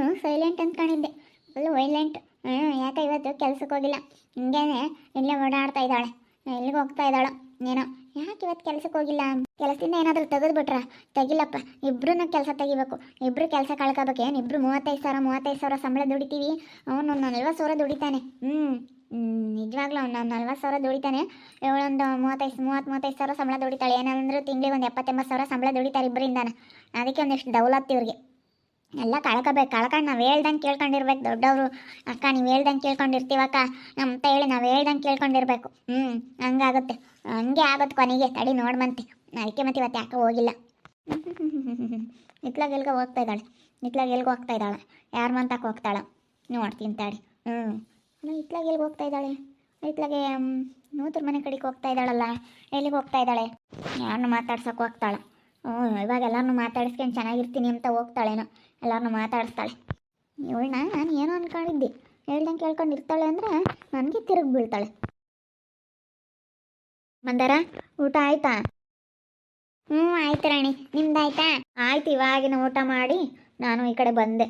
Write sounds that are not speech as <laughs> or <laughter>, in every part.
ನಾನು ಸೈಲೆಂಟ್ ಅಂದ್ಕೊಂಡಿದ್ದೆ. Full violent ಹ್ಞೂ ಯಾಕೆ ಇವತ್ತು ಕೆಲ್ಸಕ್ಕೆ ಹೋಗಿಲ್ಲ. ಹಿಂಗೇನೆ ಇಲ್ಲೇ ಓಡಾಡ್ತಾ ಇದ್ದಾಳೆ. ಎಲ್ಲಿಗೆ ಹೋಗ್ತಾ ಇದ್ದಾಳೋ ಏನೋ. ಯಾಕೆ ಇವತ್ತು ಕೆಲ್ಸಕ್ಕೆ ಹೋಗಿಲ್ಲ? ಕೆಲಸದಿಂದ ಏನಾದರೂ ತೆಗೆದ್ಬಿಟ್ರ? ತೆಗಿಲ್ಲಪ್ಪ ಇಬ್ಬರೂ ಕೆಲಸ ತೆಗಿಬೇಕು. ಇಬ್ರು ಕೆಲಸ ಕಳ್ಕೊಬೇಕು. ಏನು ಇಬ್ಬರು ಮೂವತ್ತೈದು ಸಾವಿರ ಮೂವತ್ತೈದು ಸಾವಿರ ಸಂಬಳ ದುಡಿತೀವಿ? ಅವನು ನಲ್ವತ್ತು ಸಾವಿರ ದುಡಿತಾನೆ. ಹ್ಞೂ ನಿಜವಾಗ್ಲೂ ಅವ್ನು ನಲ್ವತ್ತು ಸಾವಿರ ದುಡಿತಾನೆ. ಇವಳೊಂದು ಮೂವತ್ತೈದು, ಮೂವತ್ತು, ಮೂವತ್ತೈದು ಸಾವಿರ ಸಂಬಳ ದುಡಿತಾಳೆ. ಏನಂದ್ರೆ ತಿಂಗಳಿಗೆ ಒಂದು ಎಪ್ಪತ್ತೆಂಬತ್ತು ಸಾವಿರ ಸಂಬಳ ದುಡಿತಾರೆ ಇಬ್ಬರಿಂದಾನೆ ಅದಕ್ಕೆ ಒಂದಿಷ್ಟು ದೌಲತ್ತು ಇವ್ರಿಗೆ. ಎಲ್ಲ ಕಳ್ಕೊಬೇಕು. ಕಳ್ಕೊಂಡು ನಾವು ಹೇಳ್ದಂಗೆ ಕೇಳ್ಕೊಂಡಿರ್ಬೇಕು ದೊಡ್ಡವರು. ಅಕ್ಕ, ನೀವು ಹೇಳ್ದಂಗೆ ಕೇಳ್ಕೊಂಡಿರ್ತೀವಕ್ಕ ಅಂತ ಹೇಳಿ ನಾವು ಹೇಳ್ದಂಗೆ ಕೇಳ್ಕೊಂಡಿರ್ಬೇಕು. ಹ್ಞೂ ಹಂಗಾಗುತ್ತೆ. ಹಂಗೆ ಆಗುತ್ತೆ ಕೊನೆಗೆ. ತಡಿ ನೋಡ್ಮಂತೆ ಅದಕ್ಕೆ ಮತ್ತೆ ಇವತ್ತು ಯಾಕೆ ಹೋಗಿಲ್ಲ. <laughs> ಇತ್ಲಾಗ ಎಲ್ಗ ಹೋಗ್ತಾ ಇದ್ದಾಳೆ. ಇತ್ಲಾಗ ಎಲ್ಗೆ ಹೋಗ್ತಾ ಇದ್ದಾಳೆ. ಯಾರು ಮಂತಕ್ಕೆ ಹೋಗ್ತಾಳೆ? ನೋಡ್ತೀನಿ ತಡಿ. ಹ್ಞೂ ಇತ್ಲಾಗ ಎಲ್ಗೆ ಹೋಗ್ತಾ ಇದ್ದಾಳೆ. ಇತ್ಲಾಗೆ ನೂತ್ರ ಮನೆ ಕಡೆಗೆ ಹೋಗ್ತಾ ಇದ್ದಾಳಲ್ಲ. ಎಲ್ಲಿಗೆ ಹೋಗ್ತಾ ಇದ್ದಾಳೆ? ಯಾರನ್ನು ಮಾತಾಡ್ಸೋಕೆ ಹೋಗ್ತಾಳೆ. ಹ್ಞೂ ಇವಾಗ ಎಲ್ಲರನ್ನೂ ಮಾತಾಡಿಸ್ಕೊಂಡು ಚೆನ್ನಾಗಿರ್ತೀನಿ ಅಂತ ಹೋಗ್ತಾಳೇನೋ. ಎಲ್ಲರನ್ನೂ ಮಾತಾಡಿಸ್ತಾಳೆ. ಇವಳನ್ನ ನಾನು ಏನೋ ಅನ್ಕೊಂಡಿದ್ದೆ. ಹೇಳ್ದಂಗೆ ಕೇಳ್ಕೊಂಡು ಇರ್ತಾಳೆ ಅಂದರೆ ನನಗೆ ತಿರುಗಿ ಬೀಳ್ತಾಳೆ ಮಂದಾರ, ಊಟ ಆಯ್ತಾ? ಹ್ಞೂ, ಆಯ್ತು ರಾಣಿ. ನಿಮ್ದು ಆಯ್ತಾ ಆಯ್ತು ಇವಾಗಿನ ಊಟ ಮಾಡಿ ನಾನು ಈ ಕಡೆ ಬಂದೆ.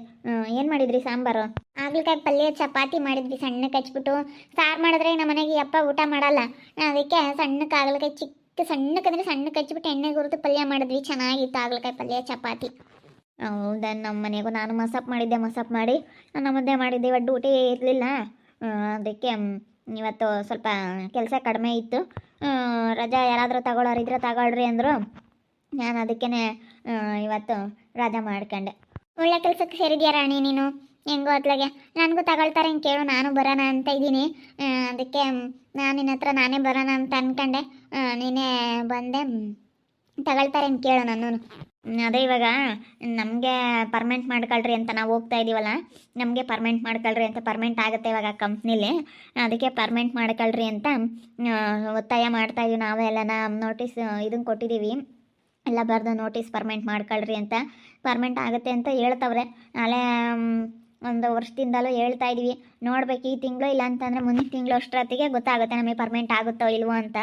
ಏನು ಮಾಡಿದ್ರಿ ಸಾಂಬಾರು? ಹಾಗಲಕಾಯಿ ಪಲ್ಯ, ಚಪಾತಿ ಮಾಡಿದ್ವಿ ಸಣ್ಣಕ್ಕೆ ಹಚ್ಬಿಟ್ಟು. ಸಾರು ಮಾಡಿದ್ರೆ ನಮ್ಮ ಮನೆಗೆ ಅಪ್ಪ ಊಟ ಮಾಡಲ್ಲ. ಅದಕ್ಕೆ ಸಣ್ಣಕ್ಕೆ ಆಗ್ಲಿಕಾಯಿ ಚಿಕ್ಕ ಸಣ್ಣಕ್ಕೆ ಅಂದ್ರೆ ಸಣ್ಣಕ್ಕೆ ಹಚ್ಬಿಟ್ಟು ಎಣ್ಣೆ ಗುರುತು ಪಲ್ಯ ಮಾಡಿದ್ವಿ. ಚೆನ್ನಾಗಿತ್ತು ಹಾಗಲಕಾಯಿ ಪಲ್ಯ, ಚಪಾತಿ. ಹೌದಾ ನಮ್ಮ ಮನೆಗೂ ನಾನು ಮಸಪ್ ಮಾಡಿದ್ದೆ, ಮಸಪ್ ಮಾಡಿ. ನನ್ನ ಮುದ್ದೆ ಮಾಡಿದ್ದೆ, ಇವತ್ತು ಡ್ಯೂಟಿ ಇರಲಿಲ್ಲ. ಅದಕ್ಕೆ ಇವತ್ತು ಸ್ವಲ್ಪ ಕೆಲಸ ಕಡಿಮೆ ಇತ್ತು. ರಜಾ ಯಾರಾದರೂ ತಗೊಳ್ಳೋರಿದ್ರೆ ತಗೊಳ್ರಿ ಅಂದರು. ನಾನು ಅದಕ್ಕೇ ಇವತ್ತು ರಜಾ ಮಾಡ್ಕೊಂಡೆ. ಒಳ್ಳೆ ಕೆಲಸಕ್ಕೆ ಸೇರಿದ್ಯಾ ರಾಣಿ ನೀನು? ಹೆಂಗೋ ಅತ್ಲಾಗೆ ನನಗೂ ತಗೊಳ್ತಾರೆ ಹಿಂಗೆ ಕೇಳು, ನಾನು ಬರೋಣ ಅಂತ ಇದ್ದೀನಿ. ಅದಕ್ಕೆ ನಾನು ನಿನ್ನ ಹತ್ರ ನಾನೇ ಬರೋಣ ಅಂತ ಅಂದ್ಕೊಂಡೆ ನೀನೇ ಬಂದೆ ತಗೊಳ್ತಾರೆ ಅಂತ ಕೇಳು ನಾನು ಅದೇ ಇವಾಗ, ನಮಗೆ ಪರ್ಮೆಂಟ್ ಮಾಡ್ಕೊಳ್ರಿ ಅಂತ ನಾವು ಹೋಗ್ತಾ ಇದ್ದೀವಲ್ಲ ನಮಗೆ ಪರ್ಮೆಂಟ್ ಮಾಡ್ಕೊಳ್ರಿ ಅಂತ ಪರ್ಮೆಂಟ್ ಆಗುತ್ತೆ ಇವಾಗ ಕಂಪ್ನಿಲಿ ಅದಕ್ಕೆ ಪರ್ಮೆಂಟ್ ಮಾಡ್ಕೊಳ್ರಿ ಅಂತ ಒತ್ತಾಯ ಮಾಡ್ತಾ ಇದೀವಿ ನಾವೇ ಎಲ್ಲ ನೋಟಿಸ್ ಇದನ್ನು ಕೊಟ್ಟಿದ್ದೀವಿ ಎಲ್ಲ ಬರೆದು ನೋಟಿಸ್ ಪರ್ಮೆಂಟ್ ಮಾಡ್ಕೊಳ್ರಿ ಅಂತ ಪರ್ಮೆಂಟ್ ಆಗುತ್ತೆ ಅಂತ ಹೇಳ್ತವ್ರೆ. ನಾಳೆ ಒಂದು ವರ್ಷದಿಂದಲೂ ಹೇಳ್ತಾ ಇದ್ದೀವಿ ನೋಡ್ಬೇಕು ಈ ತಿಂಗಳು ಇಲ್ಲ ಅಂತಂದರೆ ಮುಂದಿನ ತಿಂಗಳು ಅಷ್ಟೊತ್ತಿಗೆ ಗೊತ್ತಾಗುತ್ತೆ ನಮಗೆ ಪರ್ಮೆಂಟ್ ಆಗುತ್ತೋ ಇಲ್ವೋ ಅಂತ.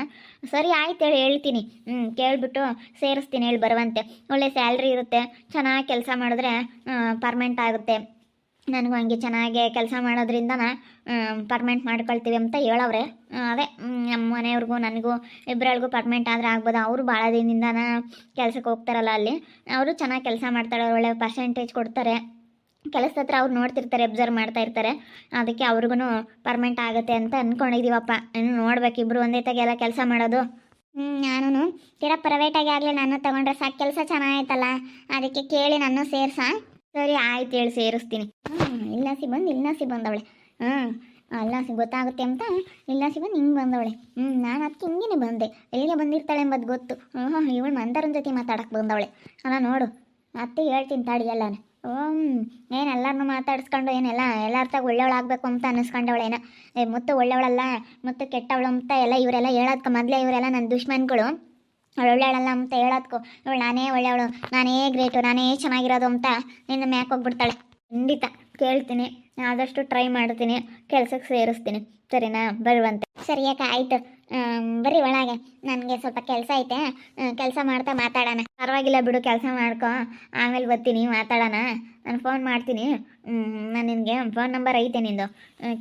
ಸರಿ, ಆಯ್ತು ಹೇಳಿ, ಹೇಳ್ತೀನಿ. ಹ್ಞೂ ಕೇಳಿಬಿಟ್ಟು ಸೇರಿಸ್ತೀನಿ ಹೇಳಿ ಬರುವಂತೆ. ಒಳ್ಳೆ ಸ್ಯಾಲ್ರಿ ಇರುತ್ತೆ, ಚೆನ್ನಾಗಿ ಕೆಲಸ ಮಾಡಿದ್ರೆ ಪರ್ಮೆಂಟ್ ಆಗುತ್ತೆ. ನನಗೂ ಹಂಗೆ ಚೆನ್ನಾಗಿ ಕೆಲಸ ಮಾಡೋದ್ರಿಂದ ಪರ್ಮೆಂಟ್ ಮಾಡ್ಕೊಳ್ತೀವಿ ಅಂತ ಹೇಳವ್ರೆ. ಅದೇ ನಮ್ಮ ಮನೆಯವ್ರಿಗೂ, ನನಗೂ ಇಬ್ಬರಳಿಗೂ ಪರ್ಮೆಂಟ್ ಆದರೆ ಆಗ್ಬೋದು. ಅವರು ಭಾಳ ದಿನದಿಂದನ ಕೆಲಸಕ್ಕೆ ಹೋಗ್ತಾರಲ್ಲ ಅಲ್ಲಿ. ಅವರು ಚೆನ್ನಾಗಿ ಕೆಲಸ ಮಾಡ್ತಾರೆ ಒಳ್ಳೆ ಪರ್ಸೆಂಟೇಜ್ ಕೊಡ್ತಾರೆ. ಕೆಲಸದ ಹತ್ರ ಅವ್ರು ನೋಡ್ತಿರ್ತಾರೆ ಅಬ್ಸರ್ವ್ ಮಾಡ್ತಾ ಇರ್ತಾರೆ. ಅದಕ್ಕೆ ಅವ್ರಿಗೂ ಪರ್ಮೆಂಟ್ ಆಗುತ್ತೆ ಅಂತ ಅಂದ್ಕೊಂಡಿದ್ದೀವಪ್ಪ ಇನ್ನು ನೋಡ್ಬೇಕು ಇಬ್ಬರು ಒಂದೇ ತೆಗೆಲ್ಲ ಕೆಲಸ ಮಾಡೋದು. ಹ್ಞೂ ನಾನು ತೀರಾ ಪ್ರೈವೇಟಾಗಿ ಆಗಲಿ, ನಾನು ತಗೊಂಡ್ರೆ ಸಾಕು. ಕೆಲಸ ಚೆನ್ನಾಗೈತಲ್ಲ. ಅದಕ್ಕೆ ಕೇಳಿ ನಾನು ಸೇರ್ಸ. ಸರಿ, ಆಯ್ತು ಹೇಳಿ, ಸೇರಿಸ್ತೀನಿ. ಹ್ಞೂ ಇಲ್ಲಾಸಿ ಬಂದು, ಇಲ್ಲಾಸಿ ಬಂದವಳೆ. ಹ್ಞೂ ಅಲ್ಲಾಸಿ ಗೊತ್ತಾಗುತ್ತೆ ಅಂತ ಇಲ್ಲಾಸಿ ಬಂದು ಹಿಂಗೆ ಬಂದವಳೆ. ಹ್ಞೂ ನಾನು ಅದಕ್ಕೆ ಹಿಂಗೇನೆ ಬಂದೆ. ಎಲ್ಲಿಗೆ ಬಂದಿರ್ತಾಳೆ ಎಂಬುದು ಗೊತ್ತು ಹ್ಞೂ ಇವಳು ಮಂದರನ ಜೊತೆ ಮಾತಾಡಕ್ಕೆ ಬಂದವಳೆ. ಅಲ್ಲ, ನೋಡು. ಅತ್ತೆ ಹೇಳ್ತೀನಿ ತಾಡಿ ಎಲ್ಲಾನು. ಏನು ಎಲ್ಲರನ್ನು ಮಾತಾಡಿಸ್ಕೊಂಡು ಏನೆಲ್ಲ ಎಲ್ಲರ ತಗ ಒಳ್ಳೆಯವಳಾಗಬೇಕು ಅಂತ ಅನ್ನಿಸ್ಕೊಂಡವಳೇನ ಏ, ಮುತ್ತು ಒಳ್ಳೆಯವಳಲ್ಲ ಮುತ್ತು ಕೆಟ್ಟವಳು ಅಂತ ಎಲ್ಲ ಇವರೆಲ್ಲ ಹೇಳೋದ್ಕ, ಮೊದಲೇ ಇವರೆಲ್ಲ ನನ್ನ ದುಶ್ಮನ್ಗಳು. ಅವಳು ಒಳ್ಳೆಯವಳಲ್ಲ ಅಂತ ಹೇಳೋದ್ಕು, ಇವಳು ನಾನೇ ಒಳ್ಳೆಯವಳು ನಾನೇ ಗ್ರೇಟು, ನಾನೇ ಚೆನ್ನಾಗಿರೋದು ಅಂತ ನಿನ್ನ ಮ್ಯಾಕ್ ಹೋಗ್ಬಿಡ್ತಾಳೆ. ಖಂಡಿತ ಕೇಳ್ತೀನಿ, ಆದಷ್ಟು ಟ್ರೈ ಮಾಡ್ತೀನಿ ಕೆಲಸಕ್ಕೆ ಸೇರಿಸ್ತೀನಿ. ಸರಿನಾ? ಬರುವಂತೆ. ಸರಿ ಯಾಕೆ ಆಯಿತು. ಬರ್ರಿ ಒಳಗೆ. ನನಗೆ ಸ್ವಲ್ಪ ಕೆಲಸ ಐತೆ. ಕೆಲಸ ಮಾಡ್ತಾ ಮಾತಾಡೋಣ. ಪರವಾಗಿಲ್ಲ ಬಿಡು, ಕೆಲಸ ಮಾಡ್ಕೊ. ಆಮೇಲೆ ಬರ್ತೀನಿ, ಮಾತಾಡೋಣ. ನಾನು ಫೋನ್ ಮಾಡ್ತೀನಿ. ನಾನು ನಿನಗೆ ಫೋನ್ ನಂಬರ್ ಐತೆ ನಿಂದು.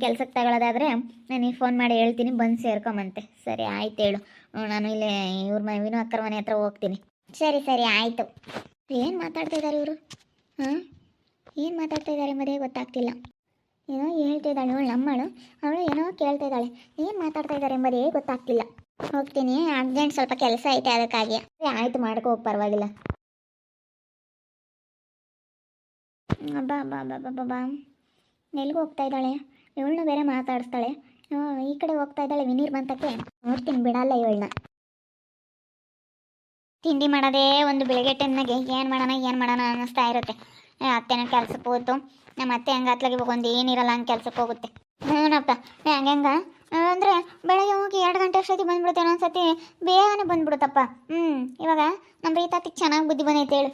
ಕೆಲ್ಸಕ್ಕೆ ತಗೊಳ್ಳೋದಾದರೆ ನಾನು ಫೋನ್ ಮಾಡಿ ಹೇಳ್ತೀನಿ, ಬಂದು ಸೇರ್ಕೊಂಬಂತೆ. ಸರಿ, ಆಯ್ತು ಹೇಳು. ನಾನು ಇಲ್ಲಿ ಇವ್ರ ಮ ವಿನು ಅಕ್ಕರ ಮನೆ ಹತ್ರ ಹೋಗ್ತೀನಿ. ಸರಿ ಸರಿ, ಆಯಿತು. ಏನು ಮಾತಾಡ್ತಿದ್ದಾರೆ ಇವರು? ಹಾಂ? ಏನು ಮಾತಾಡ್ತಾ ಇದ್ದಾರೆ ಮದುವೆ ಗೊತ್ತಾಗ್ತಿಲ್ಲ. ಏನೋ ಹೇಳ್ತಾ ಇದ್ದಾಳೆ ಇವಳು ನಮ್ಮಳು ಅವಳು ಏನೋ ಕೇಳ್ತಾ ಇದ್ದಾಳೆ. ಏನು ಮಾತಾಡ್ತಾ ಇದ್ದಾರೆ ಎಂಬುದೇ ಗೊತ್ತಾಗ್ತಿಲ್ಲ. ಹೋಗ್ತೀನಿ ಅರ್ಜೆಂಟ್ ಸ್ವಲ್ಪ ಕೆಲಸ ಐತೆ ಅದಕ್ಕಾಗಿ. ಆಯ್ತು, ಮಾಡ್ಕೋ ಪರವಾಗಿಲ್ಲ. ಬಾ ಬಾ ಬಾ ಬಾ ಬಾ ಎಲ್ಲಿಗೆ ಹೋಗ್ತಾ ಇದ್ದಾಳೆ? ಇವಳನ್ನ ಬೇರೆ ಮಾತಾಡಿಸ್ತಾಳೆ. ಈ ಕಡೆ ಹೋಗ್ತಾ ಇದ್ದಾಳೆ ವಿನೀರ್ ಬಂತಕ್ಕೆ. ನೋಡ್ತೀನಿ, ಬಿಡಲ್ಲ ಇವಳನ್ನ. ತಿಂಡಿ ಮಾಡೋದೇ ಒಂದು ಬೆಳಗ್ಗೆ ಟೈಮ್ನಾಗೆ. ಏನು ಮಾಡೋಣ ಏನು ಮಾಡೋಣ ಅನ್ನಿಸ್ತಾ ಇರುತ್ತೆ. ಅತ್ತೆನ ಕೆಲ್ಸಕ್ಕೆ ಹೋಯ್ತು. ನಮ್ಮ ಅತ್ತೆ ಹೆಂಗೆ ಅತ್ಲಾಗೆ ಒಂದು ಏನಿರಲ್ಲ ಹಂಗೆ ಕೆಲ್ಸಕ್ಕೆ ಹೋಗುತ್ತೆ. ಹ್ಞೂನಪ್ಪ. ಹೆಂಗೆ ಅಂದರೆ ಬೆಳಗ್ಗೆ ಹೋಗಿ ಎರಡು ಗಂಟೆ ಅಷ್ಟೊತ್ತಿಗೆ ಬಂದ್ಬಿಡುತ್ತೆ ಒಂದೊಂದ್ಸತಿ ಬೇಗನೆ ಬಂದ್ಬಿಡುತ್ತಪ್ಪ. ಹ್ಞೂ ಇವಾಗ ನಮ್ಮ ರೀತಾತಿಗೆ ಚೆನ್ನಾಗಿ ಬುದ್ಧಿ ಬಂದೈತೆ ಹೇಳು.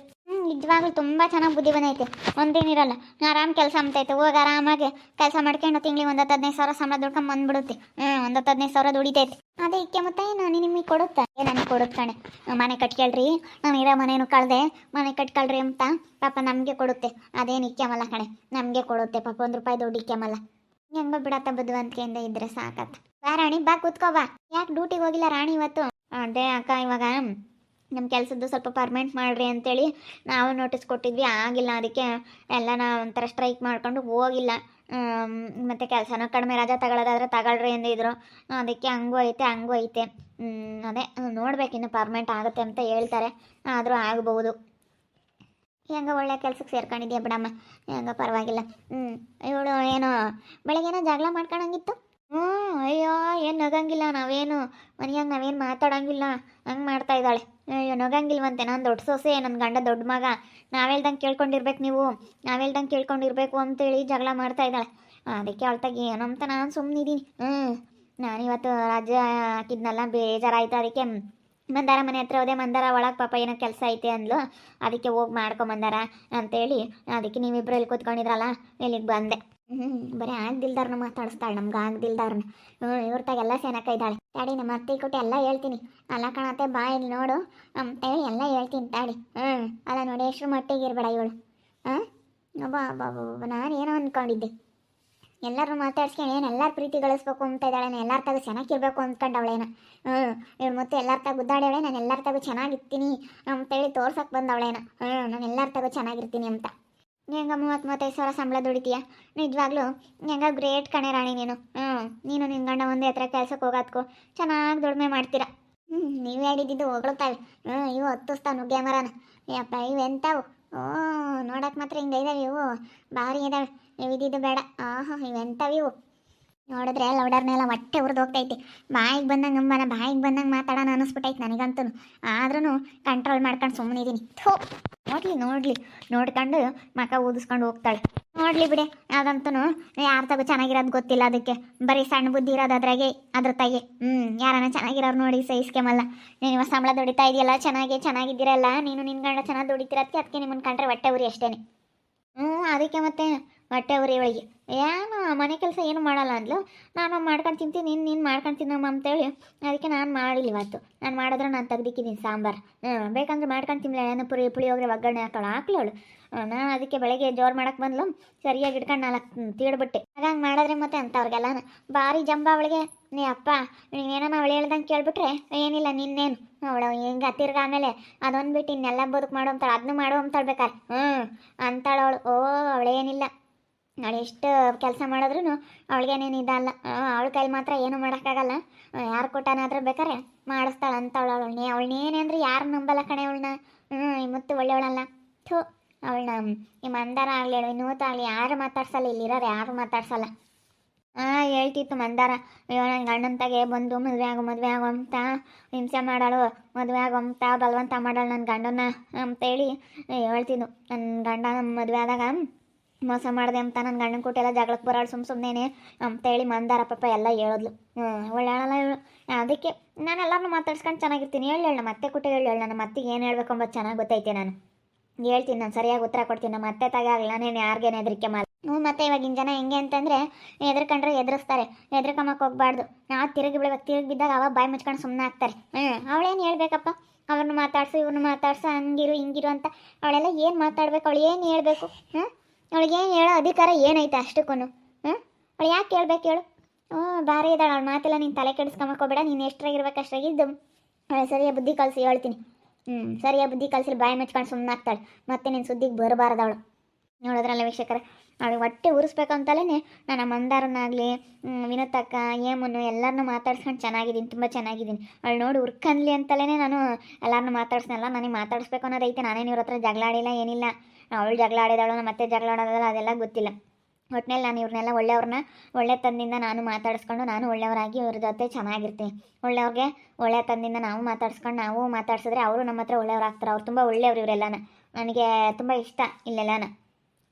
ನಿಜವಾಗ್ಲೂ ತುಂಬ ಚೆನ್ನಾಗಿ ಬುದ್ಧಿ ಬಂದೈತೆ. ಒಂದೇನಿರಲ್ಲ ಆರಾಮ್ ಕೆಲಸ ಅಂತೈತೆ ಹೋಗಿ ಆರಾಮಾಗಿ ಕೆಲಸ ಮಾಡ್ಕೊಂಡು ತಿಂಗಳಿಗೆ ಒಂದು ಹತ್ತು ಹದಿನೈದು ಸಾವಿರ ಸಂಬಳ ದುಡ್ಕೊಂಡು ಬಂದ್ಬಿಡುತ್ತೆ. ಹ್ಞೂ ಒಂದು ಹತ್ತು ಹದಿನೈದು ಸಾವಿರ ದುಡಿತೈತೆ. ಅದೇ ಇಕ್ಕೆ ಮತ್ತೆ ನಾನು ನಿಮಗೆ ಕೊಡುತ್ತಾ? ನನಗೆ ಕೊಡುತ್ತೆ ಕಣೆ ಮನೆ ಕಟ್ಕೊಳ್ರಿ ನಾನು ಇರೋ ಮನೇನು ಕಳ್ದೆ. ಮನೆ ಕಟ್ಕೊಳ್ರಿ ಅಂತ ಪಾಪ ನಮಗೆ ಕೊಡುತ್ತೆ. ಅದೇನು ಇಕ್ಕಮಲ್ಲ ಕಣೆ? ನಮಗೆ ಕೊಡುತ್ತೆ ಪಾಪ, ಒಂದು ರೂಪಾಯಿ ದುಡ್ಡು ಇಕ್ಕೆಮಲ್ಲ ಹೆಂಗೋ ಬಿಡತ್ತ ಬುದ್ಧಿವಂತಿಕೆಯಿಂದ ಇದ್ರೆ ಸಾಕತ್ತ ಬಾ ರಾಣಿ, ಬಾ ಕೂತ್ಕೋ, ಬಾ. ಯಾಕೆ ಡ್ಯೂಟಿಗೆ ಹೋಗಿಲ್ಲ ರಾಣಿ ಇವತ್ತು? ಅದೇ ಅಕ್ಕ, ಇವಾಗ ನಮ್ಮ ಕೆಲಸದ್ದು ಸ್ವಲ್ಪ ಪರ್ಮನೆಂಟ್ ಮಾಡಿರಿ ಅಂತೇಳಿ ನಾವು ನೋಟಿಸ್ ಕೊಟ್ಟಿದ್ವಿ, ಆಗಿಲ್ಲ ಅದಕ್ಕೆ ಎಲ್ಲ ನಾವು ಒಂಥರ ಸ್ಟ್ರೈಕ್ ಮಾಡ್ಕೊಂಡು ಹೋಗಿಲ್ಲ. ಮತ್ತು ಕೆಲಸನೂ ಕಡಿಮೆ ರಜಾ ತಗೊಳ್ಳೋದಾದ್ರೆ ತಗೊಳ್ರಿ ಅಂದಿದ್ರು. ಅದಕ್ಕೆ ಹಂಗೂ ಐತೆ ಹಂಗೂ ಐತೆ. ಅದೇ ನೋಡ್ಬೇಕು ಇನ್ನು ಪರ್ಮನೆಂಟ್ ಆಗುತ್ತೆ ಅಂತ ಹೇಳ್ತಾರೆ. ಆದರೂ ಆಗಬಹುದು ಹೆಂಗ ಒಳ್ಳೆ ಕೆಲ್ಸಕ್ಕೆ ಸೇರ್ಕೊಂಡಿದ್ಯಾ ಬಿಡಮ್ಮ. ಹೆಂಗ ಪರವಾಗಿಲ್ಲ. ಹ್ಞೂ ಇವಳು ಏನೋ ಬೆಳಗ್ಗೆನೋ ಜಗಳ ಮಾಡ್ಕೊಳಂಗಿತ್ತು ಹ್ಞೂ ಅಯ್ಯೋ, ಏನು ನಗಂಗಿಲ್ಲ, ನಾವೇನು ಮನೆಯಾಗ ನಾವೇನು ಮಾತಾಡಂಗಿಲ್ಲ. ಹಂಗೆ ಮಾಡ್ತಾ ಇದ್ದಾಳೆ. ಅಯ್ಯೋ, ನಗಂಗಿಲ್ವಂತೆ, ನಾನು ದೊಡ್ಡ ಸೊಸೆ ನನ್ನ ಗಂಡ ದೊಡ್ಡ ಮಗ. ನಾವೆಲ್ದಂಗೆ ಕೇಳ್ಕೊಂಡಿರ್ಬೇಕು ನೀವು. ನಾವೆಲ್ದಂಗೆ ಕೇಳ್ಕೊಂಡಿರ್ಬೇಕು ಅಂತೇಳಿ ಜಗಳ ಮಾಡ್ತಾ ಇದ್ದಾಳೆ. ಅದಕ್ಕೆ ಅವಳ್ತಾಗ ಏನು ಅಂತ ನಾನು ಸುಮ್ಮನಿದ್ದೀನಿ ಹ್ಞೂ ನಾನಿವತ್ತು ರಾಜ್ಯ ಹಾಕಿದ್ನಲ್ಲ, ಬೇಜಾರಾಯ್ತು ಅದಕ್ಕೆ. ಮಂದಾರ ಮನೆ ಹತ್ರ, ಹೋದೆ ಮಂದಾರ, ಒಳಗೆ ಪಾಪ ಏನೋ ಕೆಲಸ ಐತೆ ಅಂದ್ಲು. ಅದಕ್ಕೆ ಹೋಗಿ ಮಾಡ್ಕೊಂಬಂದಾರ ಅಂತೇಳಿ, ಅದಕ್ಕೆ ನೀವಿಬ್ರು ಇಲ್ಲಿ ಕೂತ್ಕೊಂಡಿದ್ರಲ್ಲ ಇಲ್ಲಿಗೆ ಬಂದೆ. ಹ್ಞೂ ಬರೀ ಆಗ್ದಿಲ್ದಾರ್ನ ಮಾತಾಡಿಸ್ತಾಳೆ, ನಮ್ಗೆ ಆಗ್ದಿಲ್ದಾರ್ನ ಹ್ಞೂ ಇವ್ರತಾಗೆಲ್ಲ ಸೆನಕ ಇದ್ದಾಳೆ ತಾಡಿ ನಮ್ಮ ಅತ್ತೆ ಕೊಟ್ಟು ಎಲ್ಲ ಹೇಳ್ತೀನಿ. ಅಲ್ಲ ಕಣತ್ತೆ, ಬಾ ಇಲ್ಲಿ ನೋಡು. ಹೇಳಿ ಎಲ್ಲ ಹೇಳ್ತೀನಿ ತಾಡಿ ಹ್ಞೂ ಅಲ್ಲ ನೋಡಿ ಎಷ್ಟು ಮಟ್ಟಿಗೆ ಇರಬೇಡ ಇವಳು. ಹಾಂ? ಒಬ್ಬ ಒಬ್ಬ ಏನೋ ಅಂದ್ಕೊಂಡಿದ್ದೆ ಎಲ್ಲರೂ ಮಾತಾಡ್ಸ್ಕೊಂಡು ಏನು ಎಲ್ಲರ ಪ್ರೀತಿ ಗಳಿಸ್ಬೇಕು ಅಂತ ಇದ್ದಾಳೆ ಎಲ್ಲರ ತಾಗ ಚೆನ್ನಾಗಿರ್ಬೇಕು ಅಂದ್ಕೊಂಡವಳೇನ ಹ್ಞೂ ಇವಳು ಮತ್ತೆ ಎಲ್ಲರ ತಾಗ ಗುದ್ದಾಡವಳೆ ನಾನು ಎಲ್ಲರ ತಾಗೂ ಚೆನ್ನಾಗಿರ್ತೀನಿ ಅಂತೇಳಿ ತೋರ್ಸಕ್ಕೆ ಬಂದವಳೇನ. ಹ್ಞೂ ನಾನು ಎಲ್ಲರ ತಾಗೂ ಚೆನ್ನಾಗಿರ್ತೀನಿ ಅಂತ. ಹೆಂಗ ಮೂವತ್ತು ಮೂವತ್ತೈದು ಸಾವಿರ ಸಂಬಳ ದುಡಿತೀಯ? ನಿಜವಾಗ್ಲೂ ಹೆಂಗ ಗ್ರೇಟ್ ಕಣೆ ರಾಣಿ ನೀನು. ಹ್ಞೂ ನೀನು ನಿನ್ನ ಗಂಡ ಒಂದೇ ಹತ್ರ ಕೆಲ್ಸಕ್ಕೆ ಹೋಗೋದ್ಕೋ ಚೆನ್ನಾಗಿ ದುಡಿಮೆ ಮಾಡ್ತೀರಾ. ಹ್ಞೂ ನೀವು ಹೇಳಿದ್ದು ಹೊಗಳ್ತಾವೆ ಹ್ಞೂ ಇವು ಹತ್ತಿಸ್ತಾವ ನುಗ್ಗೆ ಮರನ. ಯಪ್ಪ, ಇವು ಓ ನೋಡಕ್ಕೆ ಮಾತ್ರ ಹಿಂಗೆ ಇದಾವೆ ಇವು. ಭಾರಿ ಇದಾವೆ. ನೀವು ಇದ್ದಿದ್ದು ಬೇಡ. ಆಹಾ ಇವೆಂಥವು ಇವು? ನೋಡಿದ್ರೆ ಲೌಡರ್ನೆಲ್ಲ ಹೊಟ್ಟೆ ಉರಿದು ಹೋಗ್ತೈತಿ. ಬಾಯಿಗೆ ಬಂದಂಗೆ ಅಂಬನ ಬಾಯಿಗೆ ಬಂದಂಗೆ ಮಾತಾಡೋಣ ಅನ್ನಿಸ್ಬಿಟ್ಟೈತೆ ನನಗಂತೂ ಆದ್ರೂ ಕಂಟ್ರೋಲ್ ಮಾಡ್ಕೊಂಡು ಸುಮ್ಮನಿದ್ದೀನಿ ಥೋ, ನೋಡ್ಲಿ, ನೋಡಲಿ. ನೋಡ್ಕೊಂಡು ಮಕ ಊದಿಸ್ಕೊಂಡು ಹೋಗ್ತಾಳೆ. ನೋಡ್ಲಿ ಬಿಡೆ ಅದಂತೂ ಯಾರ ತಗೋ ಚೆನ್ನಾಗಿರೋದು ಗೊತ್ತಿಲ್ಲ ಅದಕ್ಕೆ. ಬರೀ ಸಣ್ಣ ಬುದ್ಧಿ ಇರೋದು ಅದ್ರಾಗೆ, ಅದ್ರ ತಾಯಿ ಹ್ಞೂ ಯಾರನ್ನ ಚೆನ್ನಾಗಿರೋರು ನೋಡಿ ಸಹಿಸ್ಕೆಮಲ್ಲ ನೀವು ಸಂಬಳ ದುಡಿತಾ ಇದೆಯಲ್ಲ, ಚೆನ್ನಾಗಿ, ಚೆನ್ನಾಗಿದ್ದೀರಲ್ಲ, ನೀನು ನಿನ್ನ ಗಂಡ ಚೆನ್ನಾಗಿ ದುಡಿತಿರೋದಕ್ಕೆ ಅದಕ್ಕೆ ನಿಮ್ಮನ್ನು ಕಂಡ್ರೆ ಹೊಟ್ಟೆ ಉರಿ ಅಷ್ಟೇನೆ. ಹ್ಞೂ ಅದಕ್ಕೆ ಮತ್ತೆ ಹೊಟ್ಟೆ ಉರಿ ಇವಳಿಗೆ. ಏನು, ಮನೆ ಕೆಲಸ ಏನು ಮಾಡಲ್ಲ ಅಂದ್ಲು. ನಾನು ಮಾಡ್ಕೊಂಡು ತಿಂತೀನಿ, ನೀನು ನೀನು ಮಾಡ್ಕೊಂಡು ತಿನ್ನಮ್ಮ ಅಂತೇಳಿ ಅದಕ್ಕೆ ನಾನು ಮಾಡಿಲ್ಲ ಇವತ್ತು. ನಾನು ಮಾಡಿದ್ರೆ ನಾನು ತೆಗ್ದಿಕ್ಕಿದ್ದೀನಿ ಸಾಂಬಾರು. ಬೇಕಂದ್ರೆ ಮಾಡ್ಕೊಂಡು ತಿನ್ನಲ ಏನು ಪುರಿ ಪುಳಿಯೋಗರೆ ಒಗ್ಗರಣೆ ಹಾಕೋಳು ಹಾಕ್ಲವಳು ನಾನು ಅದಕ್ಕೆ ಬೆಳಗ್ಗೆ ಜೋರು ಮಾಡಕ್ಕೆ ಬಂದ್ಲು. ಸರಿಯಾಗಿ ಇಟ್ಕೊಂಡು ನಾಲ್ಕು ತೀಡ್ಬಿಟ್ಟೆ. ಹಾಗಂಗೆ ಮಾಡಿದ್ರೆ ಮತ್ತೆ ಅಂತ ಅಂಥವ್ರಿಗೆಲ್ಲ ಭಾರಿ ಜಂಬ ಅವಳಿಗೆ. ನೀ ಅಪ್ಪ, ನೀನೇನೋ ಅವಳು ಹೇಳ್ದಂಗೆ ಕೇಳಿಬಿಟ್ರೆ ಏನಿಲ್ಲ, ನಿನ್ನೇನು. ಅವಳು ಹಿಂಗೆ ಹತ್ತಿರ್ಗ ಆಮೇಲೆ ಅದೊಂದು ಬಿಟ್ಟು ಇನ್ನೆಲ್ಲ ಬದುಕು ಮಾಡು ಅಂತಾಳೆ ಅದನ್ನು ಮಾಡು ಅಂತಾಳ್ಬೇಕಾರೆ ಹ್ಞೂ ಅಂತಾಳವಳು ಓ, ಅವಳೇನಿಲ್ಲ. ಅವಳು ಎಷ್ಟು ಕೆಲಸ ಮಾಡಿದ್ರು ಅವಳಿಗೇನೇನು ಇದಲ್ಲ ಅವಳ ಕೈಲಿ ಮಾತ್ರ ಏನು ಮಾಡೋಕ್ಕಾಗಲ್ಲ. ಯಾರು ಕೊಟ್ಟಾನಾದ್ರೂ ಬೇಕಾರೆ ಮಾಡಿಸ್ತಾಳೆ ನೀ ಅವಳನ್ನೇ ಅವಳನ್ನೇನೆ ಅಂದ್ರೆ ಯಾರು ನಂಬಲ್ಲ ಕಣೆ ಅವಳನ್ನ ಹ್ಞೂ ಈ ಮುತ್ತು ಒಳ್ಳೆಯವಳಲ್ಲ. ಥೂ ಅವಳನ್ನ ಈ ಮಂದಾರ ಆಗಲಿ ಹೇಳು ಆಗಲಿ ಯಾರು ಮಾತಾಡ್ಸಲ್ಲ, ಇಲ್ಲಿರೋರು ಯಾರು ಮಾತಾಡ್ಸಲ್ಲ. ಹಾಂ ಹೇಳ್ತಿತ್ತು ಮಂದಾರ. ಅಯ್ಯೋ ನನ್ನ ತಾಗೆ ಬಂದು ಮದುವೆ ಆಗು, ಮದುವೆ ಆಗೋ ಅಂತ ಹಿಂಸೆ ಮಾಡಾಳು, ಮದುವೆ ಆಗೋ ಅಂತ, ಬಲವಂತ ಮಾಡಾಳು ನನ್ನ ಗಂಡನ ಅಂತೇಳಿ ಹೇಳ್ತಿದ್ದು ನನ್ನ ಗಂಡ ಮದುವೆ ಆದಾಗ ಮೋಸ ಮಾಡಿದೆ ಅಂತ ನನ್ನ ಗಂಡನ ಕೊಟ್ಟೆಲ್ಲ ಜಗಳಕ್ಕೆ ಬರೋಳು ಸುಮ್ಮ ಸುಮ್ಮನೆ ಅಂತೇಳಿ ಮಂದಾರ ಪಾಪ ಎಲ್ಲ ಹೇಳಿದ್ಲು. ಹ್ಞೂ ಒಳ್ಳೆಯಲ್ಲ ಇವಳು. ಅದಕ್ಕೆ ನಾನು ಎಲ್ಲರನ್ನೂ ಮಾತಾಡ್ಸ್ಕೊಂಡು ಚೆನ್ನಾಗಿರ್ತೀನಿ. ಹೇಳಿ ಹೇಳ ಮತ್ತೆ ಕೊಟ್ಟು ಹೇಳಿ ಹೇಳಿ. ನನ್ನ ಮತ್ತಿಗೆ ಏನು ಹೇಳ್ಬೇಕು ಚೆನ್ನಾಗಿ ಗೊತ್ತೈತೆ ನಾನು. ಹೇಳ್ತೀನಿ, ನಾನು ಸರಿಯಾಗಿ ಉತ್ತರ ಕೊಡ್ತೀನಿ. ನಮ್ಮ ಅತ್ತೆ ತಗಾಗಲ್ಲ ನಾನು ಯಾರಿಗೇನು ಹೆದರಿಕೆ ಮಾಡಿ. ಹ್ಞೂ ಮತ್ತೆ ಇವಾಗಿನ ಜನ ಹೆಂಗೆ ಅಂತಂದರೆ ಎದ್ರಕಂಡ್ರೆ ಎದುರಿಸ್ತಾರೆ ಎದ್ರಕಮ್ಮಕ್ಕೆ ಹೋಗ್ಬಾರ್ದು. ನಾವು ತಿರುಗಿ ಬಿಡ್ಬೇಕು ತಿರುಗಿ ಬಿದ್ದಾಗ ಅವಾಗ ಬಾಯಿ ಮುಚ್ಕೊಂಡು ಸುಮ್ಮನೆ ಆಗ್ತಾರೆ. ಹ್ಞೂ ಅವಳೇನು ಹೇಳ್ಬೇಕಪ್ಪ? ಅವ್ರನ್ನ ಮಾತಾಡ್ಸು ಇವ್ರನ್ನ ಮಾತಾಡ್ಸು, ಹಂಗಿರು, ಹಿಂಗಿರು ಅಂತ. ಅವಳೆಲ್ಲ ಏನು ಮಾತಾಡ್ಬೇಕು? ಅವಳು ಏನು ಹೇಳ್ಬೇಕು? ಹ್ಞೂ ಅವಳಿಗೆ ಏನು ಹೇಳೋ ಅಧಿಕಾರ ಏನೈತೆ ಅಷ್ಟಕ್ಕೂ ಹ್ಞೂ ಅವಳು ಯಾಕೆ ಕೇಳ್ಬೇಕು ಹೇಳು? ಹ್ಞೂ, ಭಾರಿ ಇದ್ದಾಳೆ ಅವಳ, ಮಾತೆಲ್ಲ ನೀನು ತಲೆ ಕೆಡಿಸ್ಕೊಂಬಕೋಬೇಡ ನೀನು ಎಷ್ಟ್ರಾಗಿರ್ಬೇಕು ಅಷ್ಟ್ರಾಗಿದ್ದು ಅವಳು ಸರಿಯಾಗಿ ಬುದ್ಧಿ ಕಲಿಸಿ ಹೇಳ್ತೀನಿ. ಹ್ಞೂ ಸರಿಯಾಗಿ ಬುದ್ಧಿ ಕಲಿಸಿ ಬಾಯಿ ಮುಚ್ಕೊಂಡು ಸುಮ್ಮನೆ ಆಗ್ತಾಳೆ, ಮತ್ತೆ ನಿನ್ನ ಸುದ್ದಿಗೆ ಬರಬಾರ್ದವಳು. ನೋಡಿದ್ರಲ್ಲ ವೀಕ್ಷಕರ, ಅವಳಿಗೆ ಹೊಟ್ಟೆ ಉರಿಸ್ಬೇಕಂತಲೇ ನಾನು ಮಂದಾರನಾಗಲಿ ವಿನೋತಕ್ಕ ಏಮನ್ನು ಎಲ್ಲರನ್ನೂ ಮಾತಾಡ್ಸ್ಕೊಂಡು ಚೆನ್ನಾಗಿದ್ದೀನಿ, ತುಂಬ ಚೆನ್ನಾಗಿದ್ದೀನಿ. ಅವಳು ನೋಡಿ ಉರ್ಕನ್ಲಿ ಅಂತಲೇ ನಾನು ಎಲ್ಲರನ್ನೂ ಮಾತಾಡ್ಸ್ನಲ್ಲ, ನನಗೆ ಮಾತಾಡಿಸ್ಬೇಕು ಅನ್ನೋದೈತೆ, ನಾನೇನು ಇವ್ರ ಹತ್ರ ಜಗಳಾಡಿಲ್ಲ ಏನಿಲ್ಲ. ಅವಳು ಜಗಳ ಆಡಿದಾಳು ಮತ್ತೆ ಜಗಳ ಆಡೋದಲ್ಲ ಅದೆಲ್ಲ ಗೊತ್ತಿಲ್ಲ. ಒಟ್ನಲ್ಲಿ ನಾನು ಇವ್ರನ್ನೆಲ್ಲ ಒಳ್ಳೆಯವ್ರನ್ನ, ಒಳ್ಳೆ ತಂದಿಂದ ನಾನು ಮಾತಾಡಿಸ್ಕೊಂಡು ನಾನು ಒಳ್ಳೆಯವರಾಗಿ ಇವ್ರ ಜೊತೆ ಚೆನ್ನಾಗಿರ್ತೀನಿ. ಒಳ್ಳೆಯವ್ರಿಗೆ ಒಳ್ಳೆ ತಂದಿಂದ ನಾವು ಮಾತಾಡ್ಸ್ಕೊಂಡು ನಾವು ಮಾತಾಡ್ಸಿದ್ರೆ ಅವರು ನಮ್ಮ ಹತ್ರ ಒಳ್ಳೆಯವ್ರಾಗ್ತಾರೆ ಅವ್ರು ತುಂಬ ಒಳ್ಳೆಯವ್ರು ಇವರೆಲ್ಲನ. ನನಗೆ ತುಂಬ ಇಷ್ಟ ಇಲ್ಲೆಲ್ಲನ.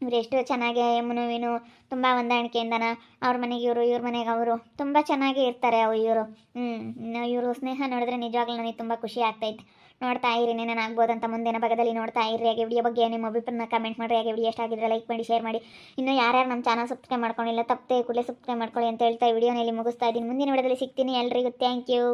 ಇವ್ರು ಎಷ್ಟು ಚೆನ್ನಾಗಿ ಯಮುನು ವಿನು, ತುಂಬ ಹೊಂದಾಣಿಕೆಯಿಂದನ ಅವ್ರ ಮನೆಗೆ ಇವರು, ಇವ್ರ ಮನೆಗೆ ಅವರು ತುಂಬ ಚೆನ್ನಾಗಿ ಇರ್ತಾರೆ ಅವು ಇವರು. ಹ್ಞೂ ಇವರು ಸ್ನೇಹ ನೋಡಿದ್ರೆ ನಿಜವಾಗ್ಲೂ ನನಗೆ ತುಂಬ ಖುಷಿ ಆಗ್ತೈತೆ. ನೋಡ್ತಾ ಇರಿ ಏನೇನಾಗ್ಬೋದು ಅಂತ ಮುಂದಿನ ಭಾಗದಲ್ಲಿ ನೋಡ್ತಾ ಇರಿ. ಹಾಗೆ ವಿಡಿಯೋ ಬಗ್ಗೆ ನಿಮ್ಮ ಅಭಿಪ್ರಾಯನ ಕಮೆಂಟ್ ಮಾಡಿರಿ. ಹಾಗೆ ವಿಡಿಯೋ ಎಷ್ಟು ಆಗಿದ್ರೆ ಲೈಕ್ ಮಾಡಿ ಶೇರ್ ಮಾಡಿ. ಇನ್ನು ಯಾರ್ಯಾರು ನಮ್ಮ ಚಾನಲ್ ಸಬ್ಸ್ಕ್ರೈಬ್ ಮಾಡ್ಕೊಂಡಿಲ್ಲ, ತಪ್ಪದೆ ಕೂಡಲೇ ಸಬ್ಸ್ಕ್ರೈಬ್ ಮಾಡ್ಕೊಳ್ಳಿ ಅಂತ ಹೇಳ್ತಾ ವಿಡಿಯೋನಲ್ಲಿ ಮುಗಿಸ್ತಾ ಇದ್ದೀನಿ. ಮುಂದಿನ ವಿಡಿಯೋದಲ್ಲಿ ಸಿಗ್ತೀನಿ ಎಲ್ರಿಗೂ. Thank you